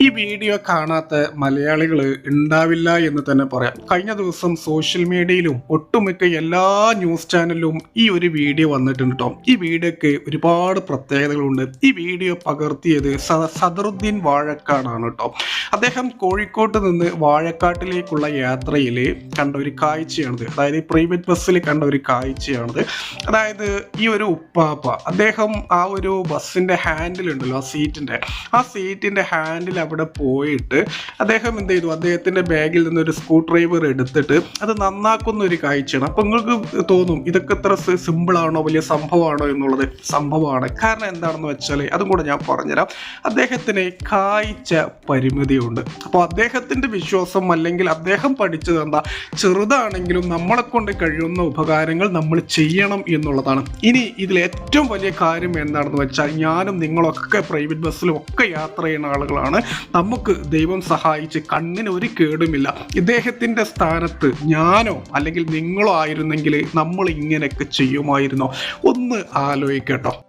ഈ വീഡിയോ കാണാത്ത മലയാളികൾ ഉണ്ടാവില്ല എന്ന് തന്നെ പറയാം. കഴിഞ്ഞ ദിവസം സോഷ്യൽ മീഡിയയിലും ഒട്ടുമിക്ക എല്ലാ ന്യൂസ് ചാനലിലും ഈ ഒരു വീഡിയോ വന്നിട്ടുണ്ട് കേട്ടോ ഈ വീഡിയോക്ക് ഒരുപാട് പ്രത്യേകതകളുണ്ട്. ഈ വീഡിയോ പകർത്തിയത് സദറുദ്ദീൻ വാഴക്കാടാണ് കേട്ടോ അദ്ദേഹം കോഴിക്കോട്ട് നിന്ന് വാഴക്കാട്ടിലേക്കുള്ള യാത്രയിൽ കണ്ട ഒരു കാഴ്ചയാണിത്. അതായത് പ്രൈവറ്റ് ബസ്സിൽ കണ്ട ഒരു കാഴ്ചയാണിത്. അതായത് ഈ ഒരു ഉപ്പാപ്പ. അദ്ദേഹം ആ ഒരു ബസ്സിന്റെ ഹാൻഡിലുണ്ടല്ലോ ആ സീറ്റിന്റെ ആ സീറ്റിന്റെ ഹാൻഡിൽ അവിടെ പോയിട്ട് അദ്ദേഹം എന്ത് ചെയ്തു? അദ്ദേഹത്തിന്റെ ബാഗിൽ നിന്ന് ഒരു സ്ക്രൂ ഡ്രൈവർ എടുത്തിട്ട് അത് നന്നാക്കുന്ന ഒരു കാഴ്ചയാണ്. അപ്പം നിങ്ങൾക്ക് തോന്നും ഇതൊക്കെ എത്ര സിമ്പിളാണോ വലിയ സംഭവമാണോ എന്നുള്ളത്? സംഭവമാണ്. കാരണം എന്താണെന്ന് വെച്ചാൽ അതും കൂടെ ഞാൻ പറഞ്ഞുതരാം. അദ്ദേഹത്തിന് കാഴ്ച പരിമിതിയുണ്ട്. അപ്പോൾ അദ്ദേഹത്തിന്റെ വിശ്വാസം അല്ലെങ്കിൽ അദ്ദേഹം പഠിച്ചത് എന്താ? ചെറുതാണെങ്കിലും നമ്മളെ കൊണ്ട് കഴിയുന്ന ഉപകാരങ്ങൾ നമ്മൾ ചെയ്യണം എന്നുള്ളതാണ്. ഇനി ഇതിൽ ഏറ്റവും വലിയ കാര്യം എന്താണെന്ന് വെച്ചാൽ ഞാനും നിങ്ങളൊക്കെ പ്രൈവറ്റ് ബസ്സിലും ഒക്കെ യാത്ര ചെയ്യുന്ന ആളുകളാണ്. നമുക്ക് ദൈവം സഹായിച്ച് കണ്ണിന് ഒരു കേടുമില്ല. ഇദ്ദേഹത്തിന്റെ സ്ഥാനത്ത് ഞാനോ അല്ലെങ്കിൽ നിങ്ങളോ ആയിരുന്നെങ്കിൽ നമ്മൾ ഇങ്ങനെയൊക്കെ ചെയ്യുമായിരുന്നോ? ഒന്ന് ആലോചിക്കട്ടോ.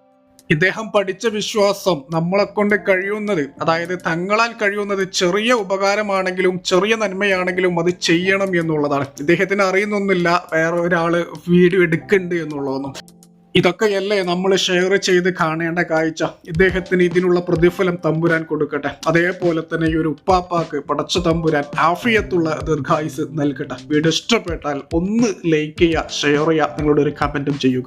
ഇദ്ദേഹം പഠിച്ച വിശ്വാസം നമ്മളെ കൊണ്ട് കഴിയുന്നത് അതായത് തങ്ങളാൽ കഴിയുന്നത് ചെറിയ ഉപകാരമാണെങ്കിലും ചെറിയ നന്മയാണെങ്കിലും അത് ചെയ്യണം എന്നുള്ളതാണ്. ഇദ്ദേഹത്തിന് അറിയുന്നൊന്നുമില്ല വേറെ ഒരാൾ വീഡിയോ എടുക്കുന്നുണ്ട് എന്നുള്ളതൊന്നും. ഇതൊക്കെയല്ലേ നമ്മൾ ഷെയർ ചെയ്ത് കാണേണ്ട കാഴ്ച. ഇദ്ദേഹത്തിന് ഇതിനുള്ള പ്രതിഫലം തമ്പുരാൻ കൊടുക്കട്ടെ. അതേപോലെ തന്നെ ഈ ഒരു ഉപ്പാപ്പാക്ക് പടച്ച തമ്പുരാൻ ആഫിയത്തുള്ള ദീർഘായുസ് നൽകട്ടെ. വീഡിയോ ഇഷ്ടപ്പെട്ടാൽ ഒന്ന് ലൈക്ക് ചെയ്യുക ഷെയർ ചെയ്യുക നിങ്ങളുടെ ഒരു കമന്റും ചെയ്യുക.